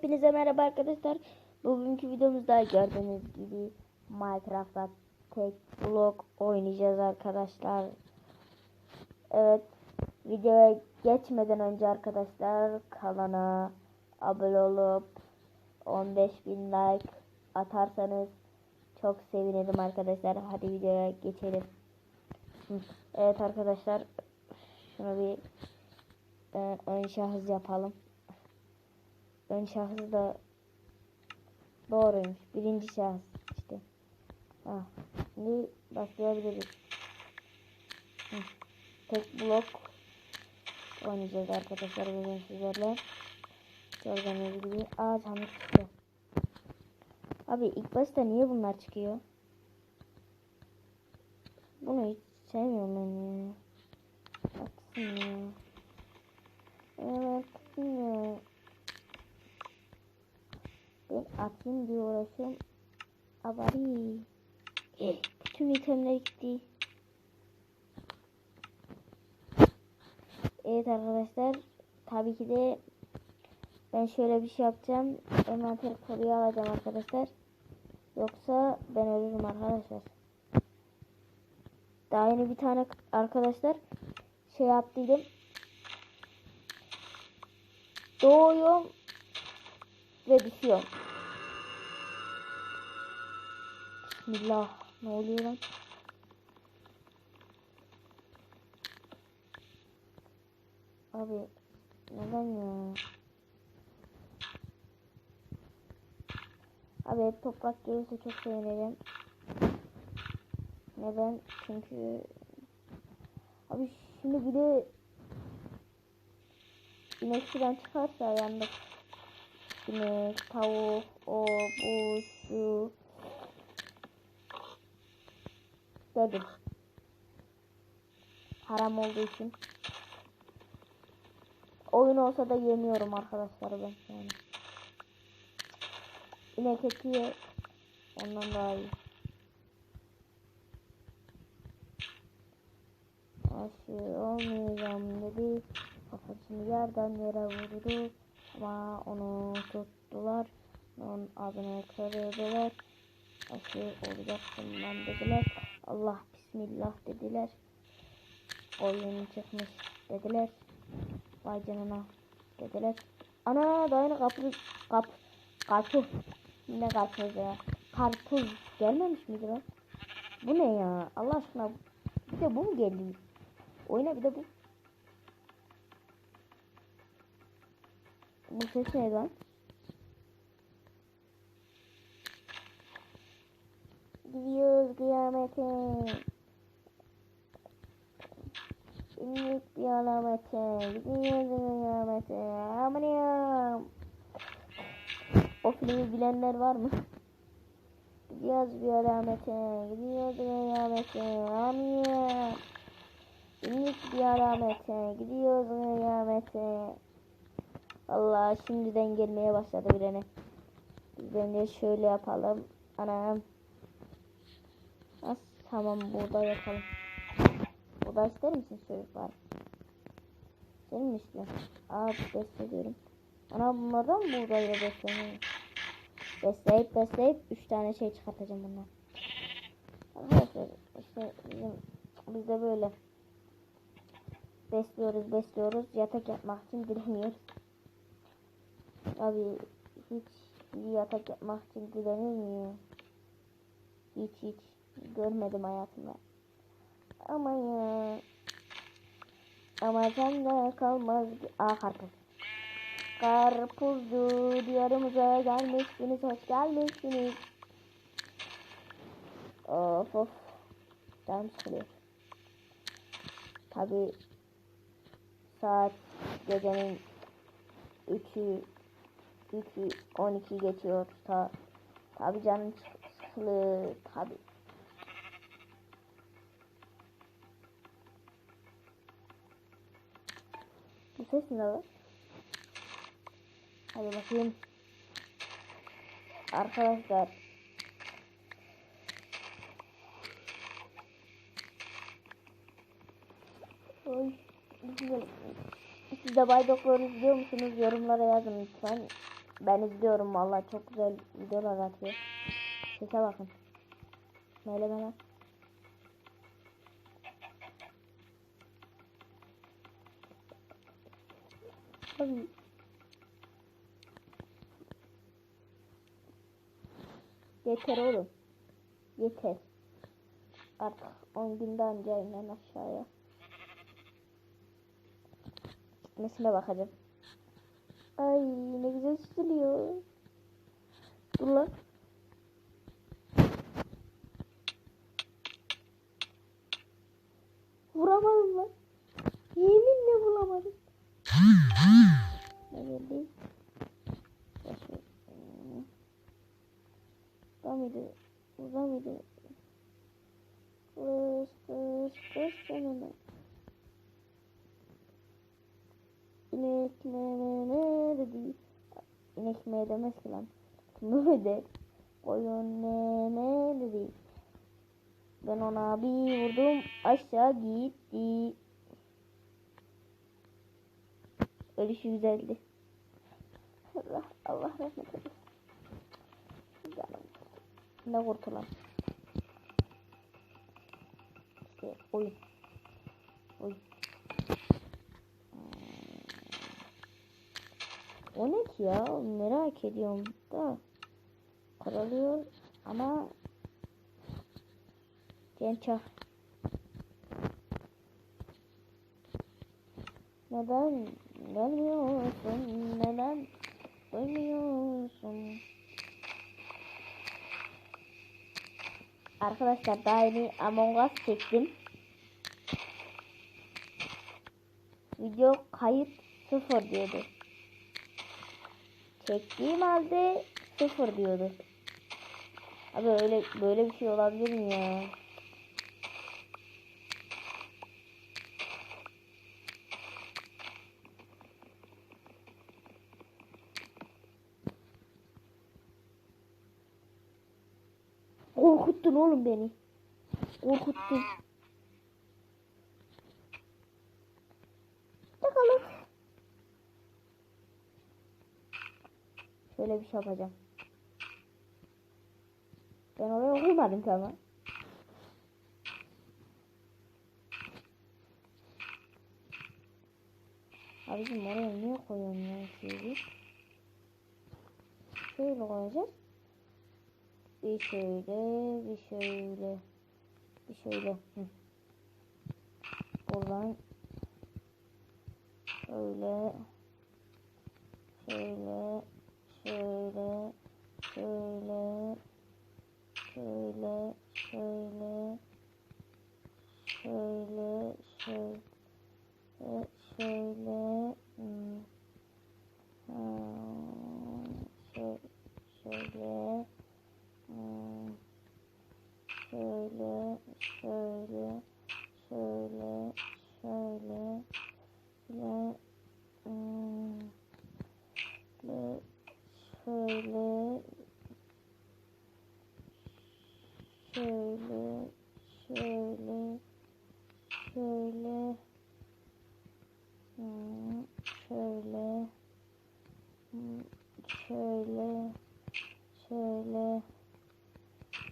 Hepinize merhaba arkadaşlar. Bugünkü videomuzda gördüğünüz gibi Minecraft'ta tek blok oynayacağız arkadaşlar. Evet, videoya geçmeden önce arkadaşlar kanala abone olup 15.000 like atarsanız çok sevinirim arkadaşlar. Hadi videoya geçelim. Evet arkadaşlar, şunu bir ön şahıs yapalım. Ön şahıs da doğruymuş. Birinci şahıs işte. Ha. Şimdi başlayabiliriz. Hı. Tek blok oynayacağız arkadaşlar bugün sizlerle. Gördüğünüz gibi. Aa canlı çıkıyor. Abi ilk başta niye bunlar çıkıyor? Bunu hiç sevmiyorum ben ya. Baksın ya. Evet, ya. Ben atayım diye uğraşıyorum. Abari. Bütün itemler gitti. Evet arkadaşlar. Tabii ki de ben şöyle bir şey yapacağım. Envanter koruyu alacağım arkadaşlar. Yoksa ben ölürüm arkadaşlar. Daha yeni bir tane arkadaşlar şey yaptıydım. Doğuyorum ve düşüyorum. Bismillah. Ne oluyor lan? Abi neden ya? Abi hep toprak gelirse çok sevinirim. Neden? Çünkü abi şimdi bir de inek çıkarsa yandık. İnek, tavuk, o, bu, şu. Dedim. Haram olduğu için. Oyun olsa da yemiyorum arkadaşlar ben yani. İnek eti ye. Ondan daha iyi. Aşı olmayacağım dedi. Kafasını yerden yere vurdu. Ama onu tuttular. Onun adını kırdılar. Aşı olacaksın lan dediler. Allah bismillah dediler. Oyun çıkmış dediler. Vay canına dediler. Ana daha yine kapı kap karpuz. Ne karpuz ya? Karpuz gelmemiş miydi lan? Bu ne ya? Allah aşkına bir de bu mu geldi? Oyuna bir de bu. Bu ses ne lan? Gidiyoruz kıyamete. İndik kıyamete. Gidiyoruz kıyamete. Amaniyam. O filmi bilenler var mı? Gidiyoruz kıyamete. Gidiyoruz kıyamete. Amaniyam. İndik kıyamete. Gidiyoruz kıyamete. Allah şimdiden gelmeye başladı birine. Biz bence şöyle yapalım. Anam. Tamam burada yapalım. Burada ister misin çocuklar? Senin mi istiyorsun? Aa beslediyorum. Ana bunlardan buğdayla besleniyor? Besleyip besleyip 3 tane şey çıkartacağım bundan. Arkadaşlar işte bizim bizde böyle besliyoruz besliyoruz yatak yapmak için dileniyoruz. Abi hiç yatak yapmak için dilenir mi ya? Hiç hiç görmedim hayatımda. Ama ya. Ama sende kalmaz. Aa karpuz. Karpuzcu diyarımıza gelmişsiniz. Hoş gelmişsiniz. Of of. Canım sıkılıyor. Tabi saat gecenin 3'ü 3'ü 12 geçiyor. Ta, tabi canım sıkılıyor. Tabi. Bu ses ne lan? Hadi bakayım. Arkadaşlar. Oy. Siz de Bay Doktor izliyor musunuz? Yorumlara yazın lütfen. Ben izliyorum vallahi çok güzel videolar atıyor. Sese bakın. Melemeler. Abi. Yeter oğlum. Yeter. Artık 10 günde anca inen aşağıya. Gitmesine bakacağım. Ay ne güzel süzülüyor. Dur lan. Mi demez ki lan. Ne der? Koyun ne ne dedi. Ben ona bir vurdum aşağı gitti. Ölüşü güzeldi. Allah Allah rahmet eylesin. Ne kurtulan. İşte oyun. Oyun. O ne ki ya? Merak ediyorum da. Karalıyor ama genç ah. Neden gelmiyorsun? Neden dönmüyorsun? Arkadaşlar daha yeni Among Us çektim. Video kayıt sıfır diyordu. Çektiğim halde sıfır diyordu. Abi öyle böyle bir şey olabilir mi ya? Korkuttun oğlum beni. Korkuttun. Şöyle bir şey yapacağım. Ben oraya koymadım tamam. Abicim oraya niye koyuyorsun ya şeyi? Şöyle koyacağız. Bir şöyle, bir şöyle, bir şöyle. Hı. Buradan şöyle, şöyle, 그리고 şöyle, şöyle, şöyle, şöyle, hmm, şöyle, hmm, şöyle, şöyle,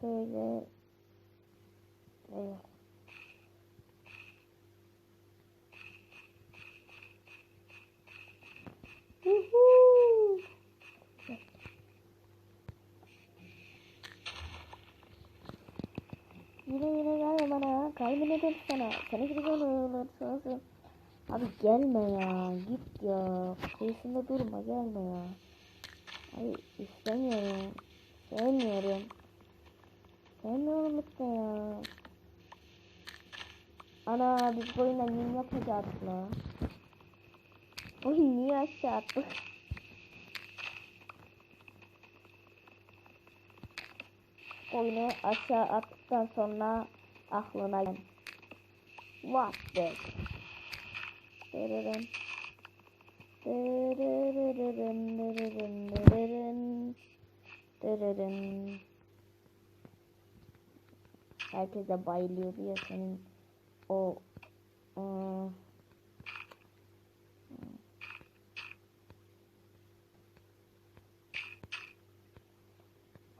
şöyle, evet. Yuhuu. Yine yine gelme bana. Kaybederim sana. Seni gibi olur. Abi gelme ya. Git ya. Kıyısında durma. Gelme ya. Ay istemiyorum. Sevmiyorum. Sevmiyorum işte ya. Ana biz bu oyunda niye yapacaktık la? Oyun niye aşağı attık? Oyunu aşağı attıktan sonra aklına gel. What the? Dırırın. Dırırırırın, dırırın, dırırın. Dırırın. Herkes de bayılıyor diye senin o ıı,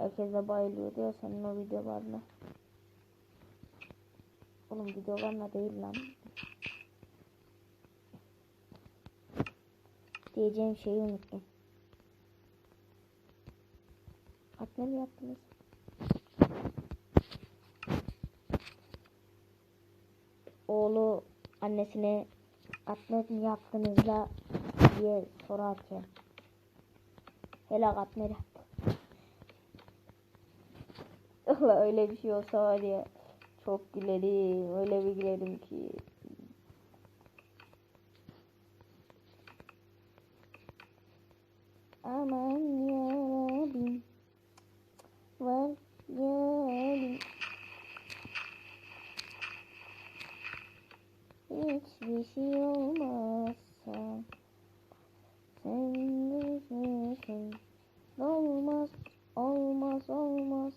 Herkes de bayılıyordu ya senin o videolarına. Oğlum videolarına değil lan. Diyeceğim şeyi unuttum. Fatma mı yaptınız? Oğlu annesine katmer mi yaptınız da diye sorarken. Hele katmer yaptı. Allah öyle bir şey olsa var ya çok gülerim. Öyle bir gülerim ki. Aman yarabbim. Var yarabbim. Hiçbir şey olmazsa sen üzülsün. Olmaz, olmaz, olmaz.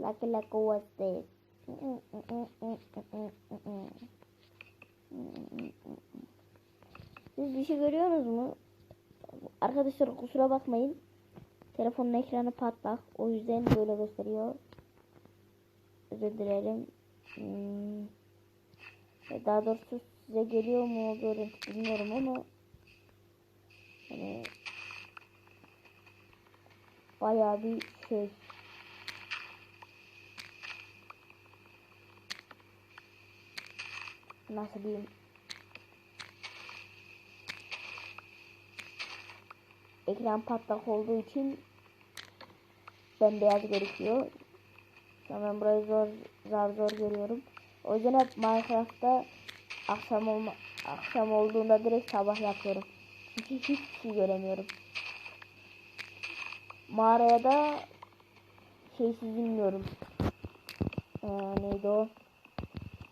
Lucky Lucky was dead. Siz bir şey görüyorsunuz mu? Arkadaşlar kusura bakmayın. Telefonun ekranı patlak. O yüzden böyle gösteriyor. Özür dilerim. Hmm. E, Daha doğrusu size geliyor mu o görüntü bilmiyorum ama hani bayağı bir şey nasıl diyeyim ekran patlak olduğu için bembeyaz gözüküyor. Şu an ben burayı zor zar zor görüyorum. O yüzden hep Minecraft'ta akşam olma akşam olduğunda direkt sabah yapıyorum. Çünkü hiçbir şey göremiyorum. Mağaraya da şeysiz bilmiyorum. Ee, neydi o?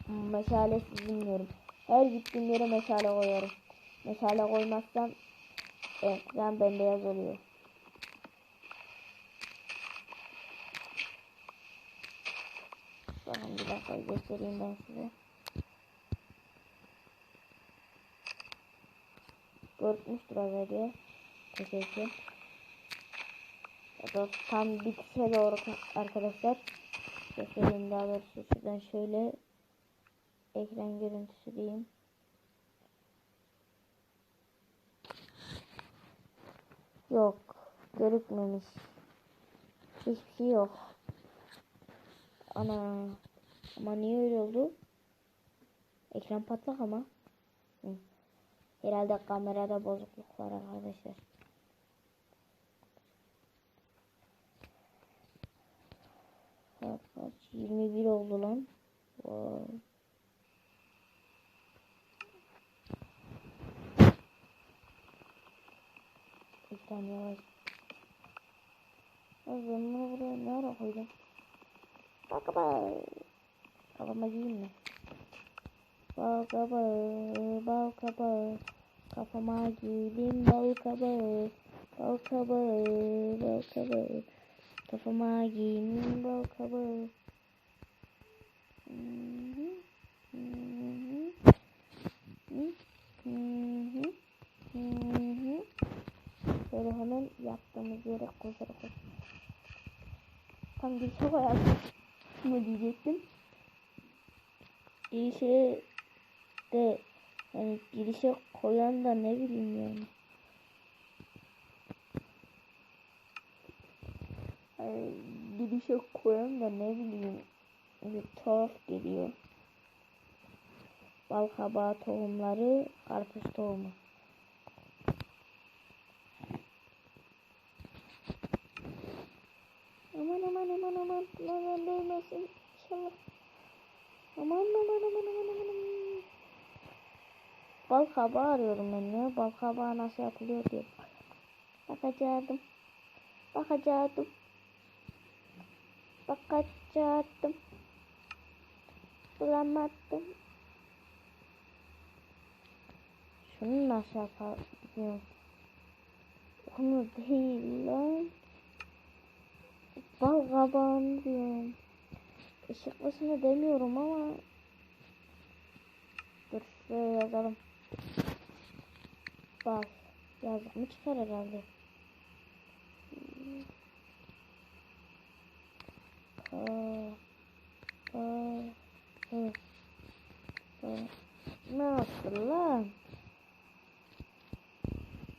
Hmm, Meşalesiz bilmiyorum. Her gittiğim yere meşale koyuyorum. Meşale koymazsam ekran bembeyaz oluyor. Bakın bir dakika göstereyim ben size. Görmüştür az önce. Teşekkür. Da tam bitişe doğru arkadaşlar. Göstereyim daha doğrusu şuradan şöyle ekran görüntüsü diyeyim. Yok. Görükmemiş. Hiçbir şey yok. Ana. Ama niye öyle oldu? Ekran patlak ama. Hı. Herhalde kamerada bozukluk var arkadaşlar. Saat kaç? 21 oldu lan. Vay. Yavaş. Az ben bunu buraya ne ara koydum? Bak bak. Kafama giyeyim mi? Bal kabağı, bal kabağı. Kafama giydim bal kabağı. Bal kabağı, bal kabağı. Kafama giydim bal kabağı. Hı Şöyle hemen yaptığımız yere koşarak koş. Tam bir şey koyalım. Mı diyecektim. Girişe de yani girişe koyan da ne bileyim yani. Yani girişe koyan da ne bileyim bir tuhaf geliyor. Bal kabağı tohumları, karpuz tohumu. Aman aman aman aman aman değmesin inşallah. Aman aman aman aman aman aman. Bal kabağı arıyorum ben ya. Bal kabağı nasıl yapılıyor diye. Bakacaktım. Bakacaktım. Bakacaktım. Bulamadım. Şunu nasıl yapabiliyorum? Onu değil lan. Ben kaban diyorum. Işık başına demiyorum ama Dur şuraya yazalım. Bak yazdık mı çıkar herhalde. Ne yaptın lan?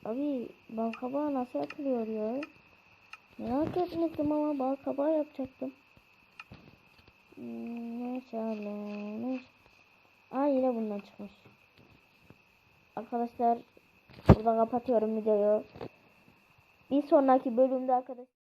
Abi balkabağı nasıl atılıyor ya? Merak etmiştim ama bal kabağı yapacaktım. Hmm, ne çalmış? Aa yine bundan çıkmış. Arkadaşlar burada kapatıyorum videoyu. Bir sonraki bölümde arkadaşlar